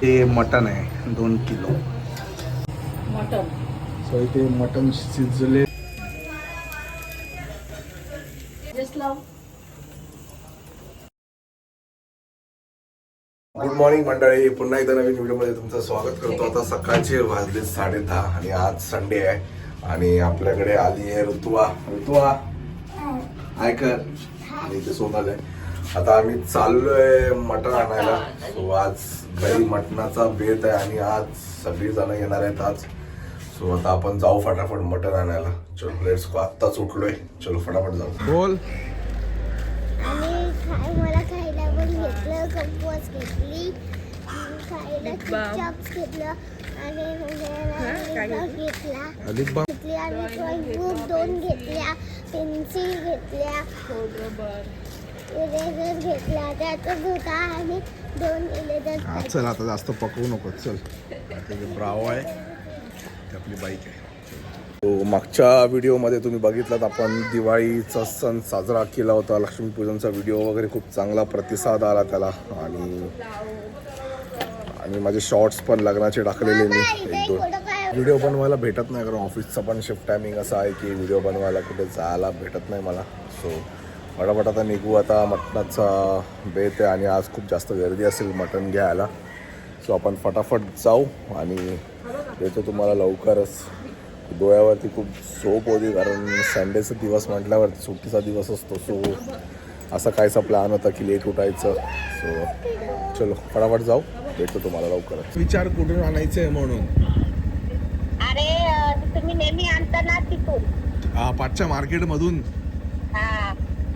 ते मटन आहे दोन किलो. मटन सो इथे मटन शिजले. गुड मॉर्निंग मंडळी. पुन्हा एकदा नवीन व्हिडिओमध्ये तुमचं स्वागत करतो. आता सकाळचे वाजले साडे दहा आणि आज संडे आहे. आणि आपल्याकडे आली आहे ऋतुवा ऋतुवा ऐकर आणि इथे सोनल आहे. आता आम्ही चाललोय मटण आणायला. सो आज घरी मटणाचा बेत आहे आणि आज सगळी जण येणार आहेत आज. सो आता आपण जाऊ फटाफट मटण आणायला. चलो लेट्स गो आत्ताच उठलोय. चलो फटाफट जाऊ. बोल. आणि खाय मला खायला पण घेतलं कंपोस्ट घेतली. आणि खायला चिप्स घेतलं. आणि म्हणजे घेतला? अधिक बा घेतली आणि ड्रॉइंग बुक दोन घेतल्या. पेन्सिल घेतल्या. घेतला त्यातच होता आणि दोन इरेझर हा चल आता जास्त पकवू नको चल. ते ब्राव आहे. ती आपली बाईक आहे. मागच्या व्हिडिओमध्ये तुम्ही बघितलात आपण दिवाळीचा सण साजरा केला होता. लक्ष्मीपूजनचा व्हिडिओ वगैरे खूप चांगला प्रतिसाद आला त्याला. आणि आणि माझे शॉर्ट्स पण लग्नाचे टाकलेले मी. एक दोन. व्हिडिओ बनवायला भेटत नाही कारण ऑफिसचं पण शिफ्ट टायमिंग असं आहे की व्हिडिओ बनवायला कुठे जायला भेटत नाही मला. सो फटाफट आता निघू आता. मटणाचा बेत आहे आणि आज खूप जास्त गर्दी असेल मटण घ्यायला. सो आपण फटाफट जाऊ आणि येतो तुम्हाला लवकरच. डोळ्यावरती खूप झोप होती कारण संडेचा दिवस म्हटल्यावरती सुट्टीचा दिवस असतो. सो असा कायचा प्लॅन होता की लेट उठायचं. सो चलो फटाफट जाऊ. भेटतो तुम्हाला लवकरच. विचार कुठून आणायचं आहे म्हणून? अरे तुम्ही नेहमी आणता ना तिथून. हा पाचच्या मार्केटमधून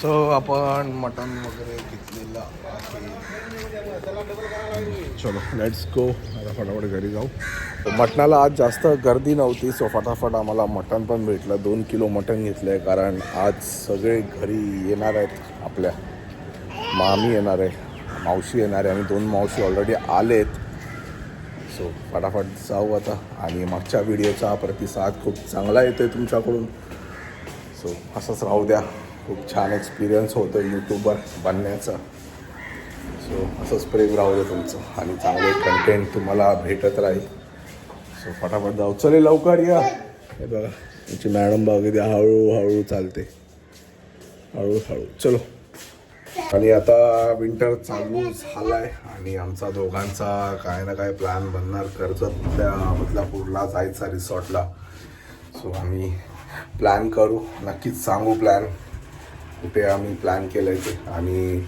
सो आपण मटन वगैरे घेतलेलं आहे. चलो लेट्स गो आता फटाफट घरी जाऊ. मटणाला आज जास्त गर्दी नव्हती सो फटाफट आम्हाला मटण पण भेटलं. दोन किलो मटण घेतलं आहे कारण आज सगळे घरी येणार आहेत आपल्या. मामी येणार आहे मावशी येणार आहे. आणि दोन मावशी ऑलरेडी आलेत. सो फटाफट जाऊ आता. आणि मागच्या व्हिडिओचा प्रतिसाद खूप चांगला येतो आहे तुमच्याकडून. सो असंच राहू द्या. खूप छान एक्सपिरियन्स होतो यूट्यूबर बनण्याचा. सो असंच प्रेम राहू दे तुमचं आणि चांगले कंटेंट तुम्हाला भेटत राहील. सो फटाफट जाऊ. चले लवकर या. हे बघा तुमची मॅडम बघ द्या हळूहळू चालते. हळूहळू. चलो. आणि आता विंटर चालू आहे आणि आमचा दोघांचा काय ना काय प्लॅन बनणार. कर्जतल्या बदलापूरला जायचा रिसॉर्टला सो आम्ही प्लॅन करू. नक्कीच सांगू प्लॅन कुठे आम्ही प्लॅन केलं आहे ते. आणि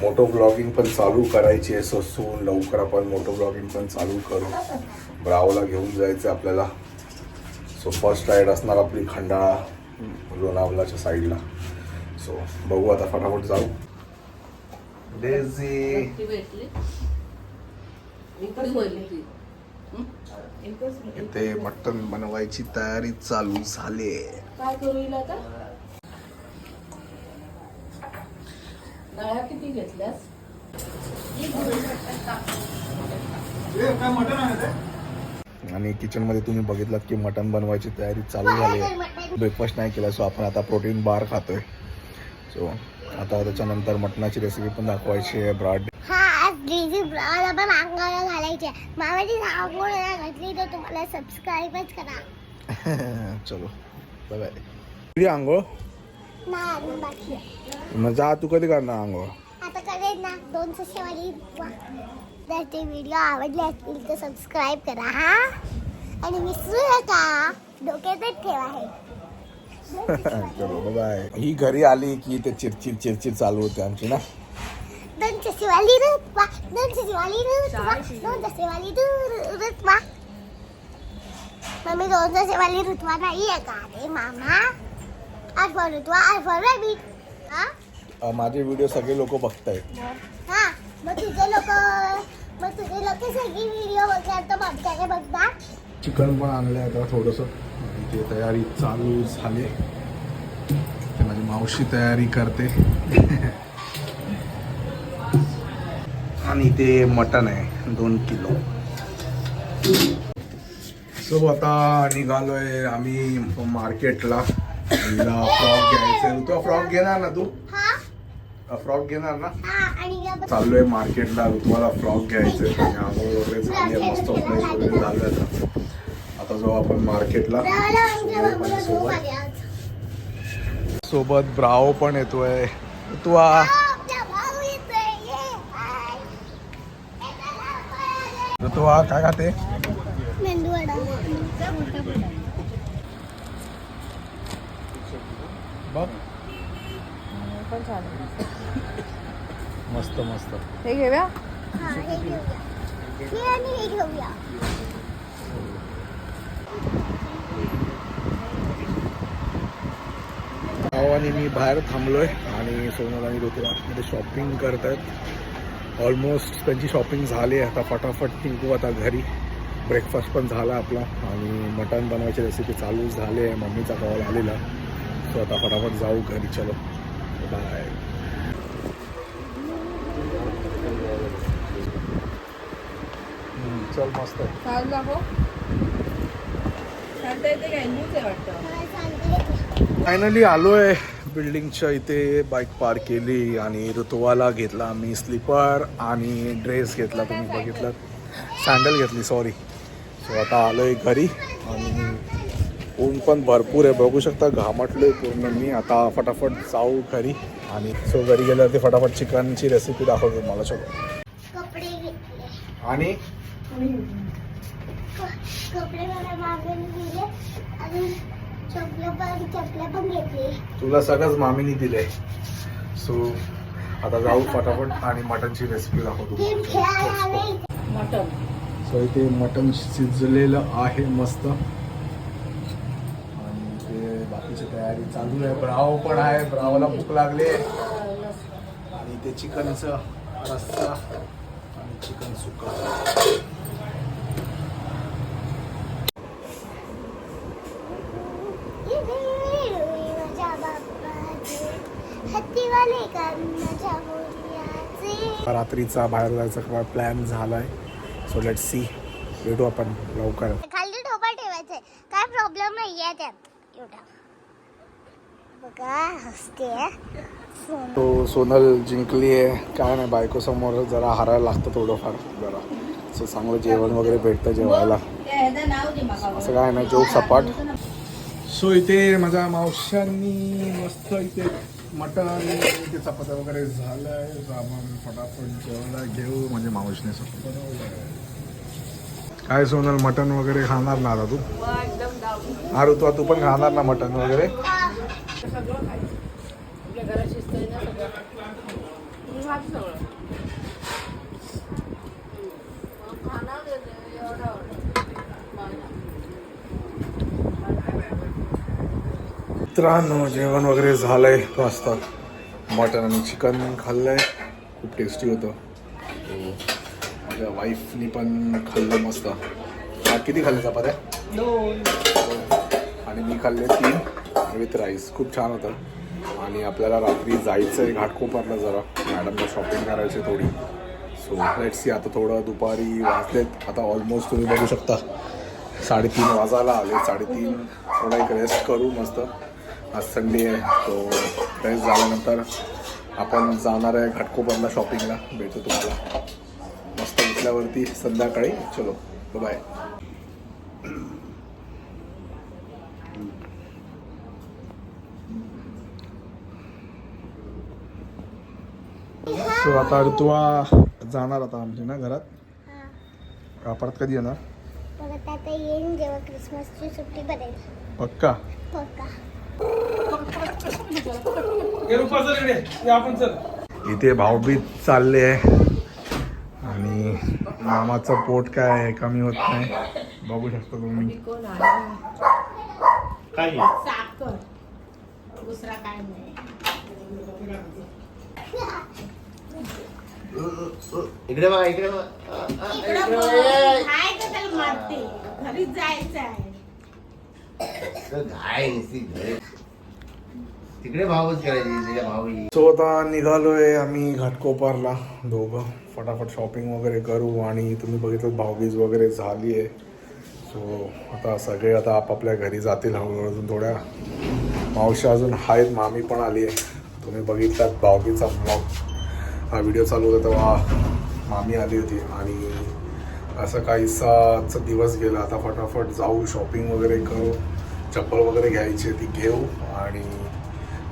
मोटो ब्लॉगिंग पण चालू करायची आहे सो सून लवकर आपण मोटो ब्लॉगिंग पण चालू करू. ब्रावला घेऊन जायचं आपल्याला. सो फर्स्ट राईड असणार आपली खंडाळा लोणावलाच्या साईडला सो बघू आता फटाफट जाऊ. ती इथे मटण बनवायची तयारी चालू झाली काय करू हिला आता डाळ्या किती घेतल्यास? आणि किचनमध्ये तुम्ही बघितलं की मटण बनवायची तयारी चालू झाली आहे. ब्रेकफास्ट नाही केला सो आपण आता प्रोटीन बार खातोय. सो आता त्याच्यानंतर मटणाची रेसिपी पण दाखवायची आहे ब्राड हा चलो बाय आंघोळ नाही अजून बाकी आहे मग जा तू कधी करणार आंघोळ आता करेन ना दोन सशेवाली जर ते व्हिडिओ आवडले असतील तर सबस्क्राईब करा हा? आणि विसरू नका. डोक्यातच ठेवा हे. चलो बाय ही घरी आली की ते चिरचिर चिरचिर चालू होते आमची ना? दोन सशेवाली रुतवा दोन सशेवाली रुतवा दोन सशेवाली रुतवा मम्मी दोन सशेवाली रुतवा नाही आहे का? रे मामा. आज फॉर रुतवा आज फॉर रॅबिट हा? अ, माझे व्हिडिओ सगळे लोक बघतायत. हा मग तुझे लोक मग तुझे लोक सगळी व्हिडिओ बघणार तर माझ्याकडे बघणार. चिकन पण आणलं आहे आता थोडंसं. ते तयारी चालू झाली. ते माझी मावशी तयारी करते. आणि ते मटन आहे दोन किलो. सो आता निघालोय आम्ही मार्केटला. फ्रॉक घ्यायचा तो फ्रॉक घेणार ना तू? फ्रॉक घेणार ना. चाललोय मार्केटला तुम्हाला फ्रॉक घ्यायचे आंघोळ वगैरे झाली आहे, मस्त फ्रेश वगैरे झालं आता. आता जाऊ आपण मार्केटला. आज. सोबत. ब्राओ पण येतोय. तू आ हा, आपला भाऊ येतोय. ये, हाय. ये चला, पळाले. तू काय खाते मेंदूवडा बघ मस्त मस्त. हे घेऊया? हा हे हे आणि हे मी बाहेर थांबलोय आणि सोनल आणि ऋतू आतमध्ये शॉपिंग करत आहेत ऑलमोस्ट त्यांची शॉपिंग झाली आहे. आता फटाफट निघू आता घरी. ब्रेकफास्ट पण झाला आपला. आणि मटण बनवायची रेसिपी चालू झाली आहे. मम्मीचा कॉल आलेला. सो आता फटाफट जाऊ घरी. चलो. बाय चल मस्त आहे. चालू दाखव सांगता येते काय न्यूज आहे वाटतं. मला सांगते फायनली आलो आहे बिल्डिंगच्या इथे बाईक पार्क केली आणि ऋतुवाला घेतला आम्ही स्लीपर आणि ड्रेस घेतला. तुम्ही बघितलं? सँडल घेतली सॉरी सो आता आलो आहे घरी आणि ऊन पण भरपूर आहे. बघू शकता घामटलो आहे पूर्ण मी. आता फटाफट जाऊ घरी. आणि सो घरी गेल्यावरती फटाफट चिकनची रेसिपी दाखवतो तुम्हाला चलो कपडे घेतले. आणि? दिले. तुला सगळंच मामीनी दिलंय. सो आता जाऊ फटाफट आणि मटनची रेसिपी दाखवतो सो इथे मटन शिजलेलं आहे मस्त आणि ते बाकीची तयारी चालू आहे. ब्राव पण आहे. ब्रावला भूक लागले. आणि ते चिकनचं रस्सा आणि चिकन सुका. रात्रीचा बाहेर जायचा प्लॅन झालाय. सो लेट सी भेटू आपण लवकर. खाली ठोपा ठेवायचंय. काय प्रॉब्लेम नाही आहे त्यात. एवढा. तो सोनल जिंकली आहे. काय नाही बायको समोर जरा हारायला लागतं थोडंफार जरा. असं चांगलं जेवण वगैरे भेटतं जेवायला. असं काय नाही जोक सपाट. सो इथे माझ्या मावशांनी मस्त इथे मटण इथे चपात्या वगैरे झालंय. आपण फटाफट जेवायला घेऊ म्हणजे मावशीने काय सोनल मटण वगैरे खाणार ना आता तू? हा ऋतू तू पण खाणार ना मटण वगैरे? सगळं खायचं आपल्या घरात शिस्त आहे ना सगळं सगळं खाणार एवढं मित्रांनो जेवण वगैरे झालंय मस्त मटन आणि चिकन खाल्लंय. खूप टेस्टी होतं. माझ्या वाईफनी पण खाल्लं मस्त. किती खाल्ले चपात्या? आणि मी खाल्ले तीन. विथ राईस खूप छान होतं आणि आपल्याला रात्री जायचं आहे घाटकोपरला जरा. मॅडमला शॉपिंग करायची थोडी. सो लेट सी आता थोडं दुपारी वाजलेत. आता ऑलमोस्ट तुम्ही बघू शकता. साडेतीन वाजायला आले. साडेतीन थोडा एक रेस्ट करू मस्त. आज संडे आहे. तो रेस्ट झाल्यानंतर आपण जाणार आहे घाटकोपरला शॉपिंगला भेटू तुम्हाला. मस्त घेतल्यावरती संध्याकाळी. चलो बाय सो आता ऋतुवा जाणार आता आमची ना घरात. हा. परत कधी येणार? परत आता येईन जेव्हा क्रिसमसची सुट्टी पडेल. पक्का? पक्का. इथे भाऊबीज चालले आहे. आणि मामाचं पोट काय आहे कमी होत नाही. बघू शकता तुम्ही. कोण आहे? काय साखर. दुसरा काय नाही. इकडे बघा इकडे बघा. अ, अ, इकडे बघा. काय तर त्याला मारते? घरी जायचं आहे. तिकडे भावच करायची भावी सो आता निघालोय आम्ही घाटकोपरला दोघं. फटाफट शॉपिंग वगैरे करू आणि तुम्ही बघितलं भाऊबीज वगैरे झाली आहे. सो आता सगळे आता आपापल्या घरी जातील हळूहळू अजून थोड्या. मावश्या अजून आहेत मामी पण आली आहे. तुम्ही बघितलात भाऊबीजचा ब्लॉग हा व्हिडिओ चालू होता तेव्हा मामी आली होती आणि असं काहीसाच दिवस गेला. आता फटाफट जाऊ शॉपिंग वगैरे करू चप्पल वगैरे घ्यायची ती घेऊ आणि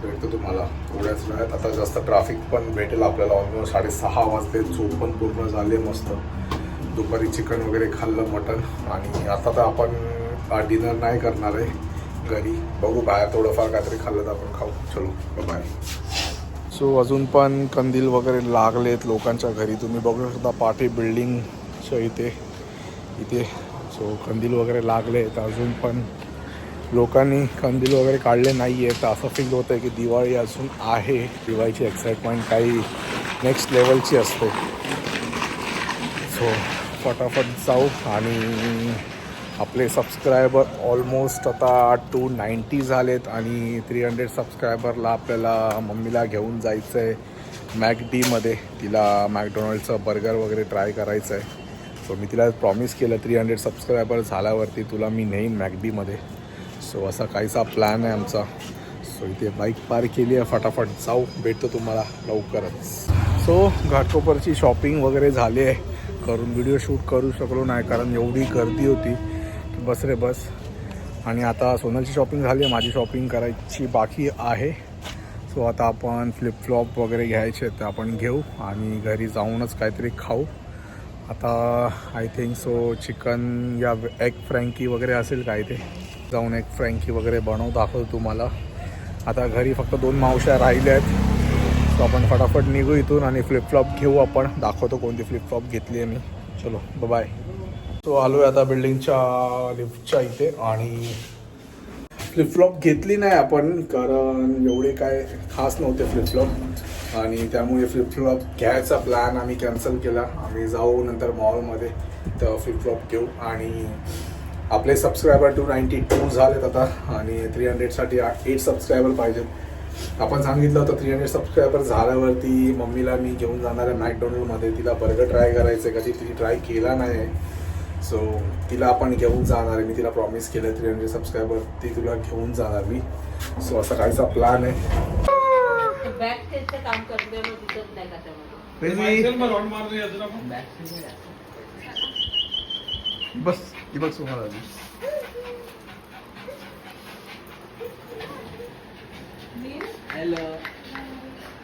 भेटतो तुम्हाला. थोड्याच वेळात आता जास्त ट्रॅफिक पण भेटेल आपल्याला. ऑलमोस्ट साडेसहा वाजते झोप पण पूर्ण झाले मस्त. दुपारी चिकन वगैरे खाल्लं मटन आणि आता तर आपण डिनर नाही करणार आहे. घरी बघू बाहेर थोडंफार काहीतरी खाल्लं तर आपण खाऊ. चलो बाय सो अजून पण कंदील वगैरे लागलेत लोकांच्या घरी. तुम्ही बघू शकता पाठी बिल्डिंगच्या इथे इथे. सो कंदील वगैरे लागले आहेत अजून पण लोकांनी कंदील वगैरे काढले नाही आहेत तर असं फील होतं आहे की दिवाळी अजून आहे. दिवाळीची एक्साइटमेंट काही नेक्स्ट लेवलची असते. सो फटाफट जाऊ आणि आपले सबस्क्रायबर ऑलमोस्ट आता टू नाईंटी झालेत आणि थ्री हंड्रेड सबस्क्रायबरला आपल्याला मम्मीला घेऊन जायचं आहे मॅकडीमध्ये तिला मॅकडोनल्डचं बर्गर वगैरे ट्राय करायचं आहे सो मी तिला प्रॉमिस केलं थ्री हंड्रेड सबस्क्रायबर झाल्यावरती तुला मी नेईन मॅकडीमध्ये सो असा काहीसा प्लॅन आहे आमचा. सो इथे बाईक पार केली आहे फटाफट. जाऊ भेटतो तुम्हाला लवकरच. सो घाटकोपरची शॉपिंग वगैरे झाली आहे. करून व्हिडिओ शूट करू शकलो नाही कारण एवढी गर्दी होती. बस रे बस. आणि आता सोनलची शॉपिंग झाली आहे. माझी शॉपिंग करायची बाकी आहे. सो आता आपण फ्लिपफ्लॉप वगैरे घ्यायचे तर आपण घेऊ आणि घरी जाऊनच काहीतरी खाऊ. आता आय थिंक सो चिकन या एग फ्रँकी वगैरे असेल काय ते. जाऊन एग फ्रँकी वगैरे बनवू दाखवतो तुम्हाला. आता घरी फक्त दोन मावश्या राहिल्या आहेत. सो आपण फटाफट निघू इथून आणि फ्लिपफ्लॉप घेऊ आपण. दाखवतो कोणती फ्लिपफ्लॉप घेतली आहे मी. चलो बाय तो आलो आहे आता बिल्डिंगच्या लिफ्टच्या इथे आणि फ्लिपफ्लॉप घेतली नाही आपण कारण एवढे काय खास नव्हते फ्लिपफ्लॉप. आणि त्यामुळे फ्लिपफ्लॉप घ्यायचा प्लॅन आम्ही कॅन्सल केला. आम्ही जाऊ नंतर मॉलमध्ये तर फ्लिपफ्लॉप घेऊ. आणि आपले सबस्क्रायबर टू नाईंटी टू झालेत आता आणि थ्री हंड्रेडसाठी एट सबस्क्रायबर पाहिजेत. आपण सांगितलं होतं थ्री हंड्रेड सबस्क्रायबर झाल्यावरती मम्मीला मी घेऊन जाणार आहे मॅकडोनल्डमध्ये तिला बर्गर ट्राय करायचं आहे कधी तिने ट्राय केला नाही सो तिला आपण घेऊन जाणार आहे. मी तिला प्रॉमिस केलं थ्री हंड्रेड सबस्क्रायबर ती तुला घेऊन जाणार मी सो असा काहीचा प्लॅन आहे. बस ही बघ तुम्हाला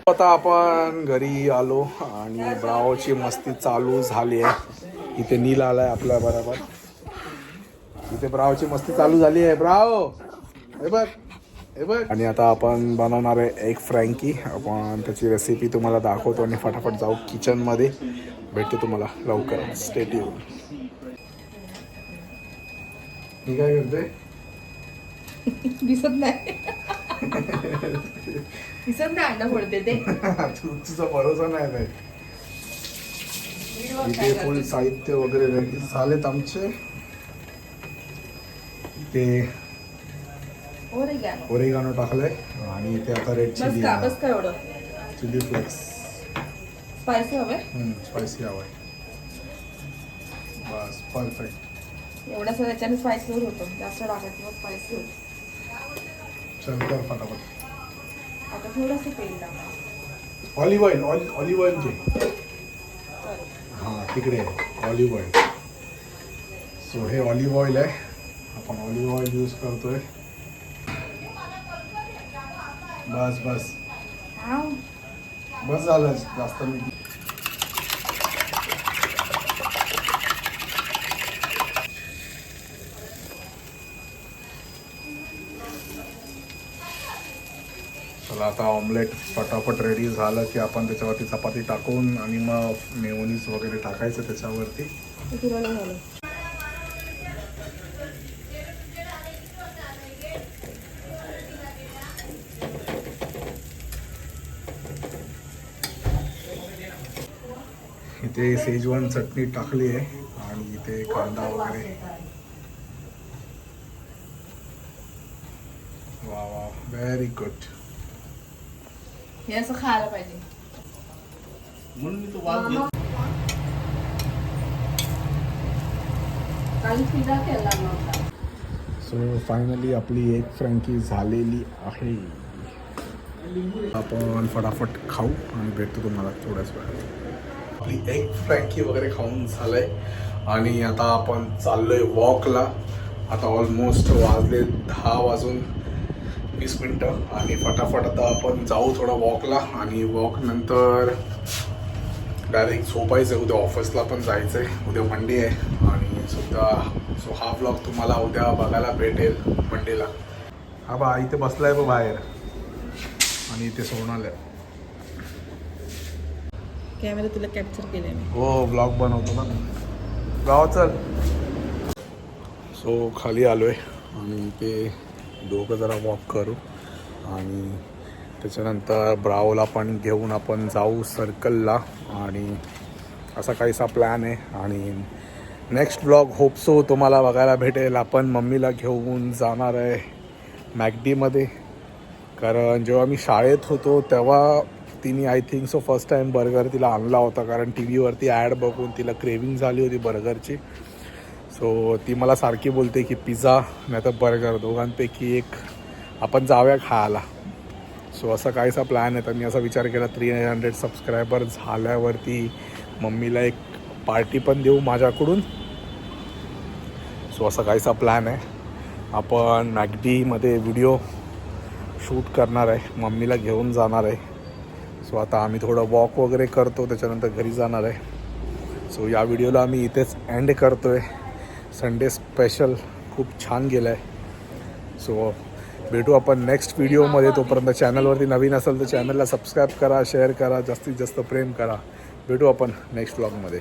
आता आपण घरी आलो आणि ब्रावची मस्ती चालू झाली आहे. इथे नील आलाय आपल्या बरोबर. इथे ब्रावची मस्ती चालू झाली आहे. ब्राव! हे बघ हे बघ. आणि आता आपण बनवणार आहे एग फ्रँकी आपण त्याची रेसिपी तुम्हाला दाखवतो आणि फटाफट जाऊ किचनमध्ये भेटतो तुम्हाला लवकर. स्टेट येऊन मी काय करते दिसत नाही. दिसत नाही अंडा फोडते ते. तुझा भरोसा नाही इथे फुल साहित्य वगैरे रेडी झालेत आमचे. इथे ओरेगानो टाकलंय. आणि इथे आता red chilli chilli flakes. Spicy हवे स्पायसी हवाय. बस परफेक्ट एवढ्या सगळं याच्याने स्पायसी होतो. जास्त मग स्पायसी होतो. चल कर फटाफट. आता थोडंसं तेल टाका. ऑलिव्ह ऑइल ऑलिव्ह ऑइल घे. तिकडे ऑलिव्ह ऑइल सो हे ऑलिव्ह ऑइल आहे. आपण ऑलिव्ह ऑइल यूज करतोय. बस बस. बस झालं. जास्त मी चला आता ऑमलेट फटाफट रेडी झालं की आपण त्याच्यावरती चपाती टाकून आणि मग मेवनीस वगैरे टाकायचं त्याच्यावरती. इथे सेजवान चटणी टाकली आहे आणि इथे कांदा वगैरे. वा वा व्हेरी गुड हे असं खायला पाहिजे. म्हणून मी तो वाद घेत काल पिझ्झा केला नव्हता. सो फायनली आपली एक फ्रँकी झालेली आहे. आपण फटाफट खाऊ आणि भेटतो तुम्हाला थोड्याच वेळात. आपली एक फ्रँकी वगैरे खाऊन झालंय. आणि आता आपण चाललोय वॉकला आता ऑलमोस्ट वाजले दहा वाजून. वीस मिनटं आणि फटाफट आता आपण जाऊ थोडं वॉकला आणि वॉक नंतर डायरेक्ट झोपायचं उद्या ऑफिसला पण जायचं आहे उद्या मंडे आहे आणि सुद्धा सो हा ब्लॉग तुम्हाला उद्या बघायला भेटेल मंडेला हा बा इथे बसलाय बा बाहेर. आणि इथे सोनाल. आहे कॅमेरा तुला कॅप्चर केले मी. हो ब्लॉग बनवतो ना. गाव चल. सो खाली आलो आहे आणि ते दोघं जरा वॉक करू. आणि त्याच्यानंतर ब्रावला पण घेऊन आपण जाऊ सर्कलला आणि असा काहीसा प्लॅन आहे. आणि नेक्स्ट ब्लॉग होपसो तुम्हाला बघायला भेटेल. आपण मम्मीला घेऊन जाणार आहे मॅगडीमध्ये कारण जेव्हा मी शाळेत होतो तेव्हा तिने I think so first time burger तिला आणला होता. कारण टी व्हीवरती ॲड बघून तिला क्रेविंग झाली होती बर्गरची सो ती मला सारखी बोलते की पिझ्झा नाही तर बर्गर. दोघांपैकी एक आपण जाऊया खायला. सो असा काहीसा प्लॅन आहे. तर मी असा विचार केला थ्री हंड्रेड सबस्क्रायबर झाल्यावरती मम्मीला एक पार्टी पण देऊ माझ्याकडून. सो असा काहीसा प्लॅन आहे. आपण मॅगडीमध्ये व्हिडिओ शूट करणार आहे. मम्मीला घेऊन जाणार आहे. सो आता आम्ही थोडं वॉक वगैरे करतो. त्याच्यानंतर घरी जाणार आहे. सो या व्हिडिओला आम्ही इथेच एंड करतो आहे संडे स्पेशल खूप छान गेलं आहे सो भेटू आपण नेक्स्ट व्हिडिओमध्ये तोपर्यंत चॅनलवरती नवीन असेल तर चॅनलला सबस्क्राईब करा शेअर करा जास्तीत जास्त प्रेम करा. भेटू आपण नेक्स्ट ब्लॉगमध्ये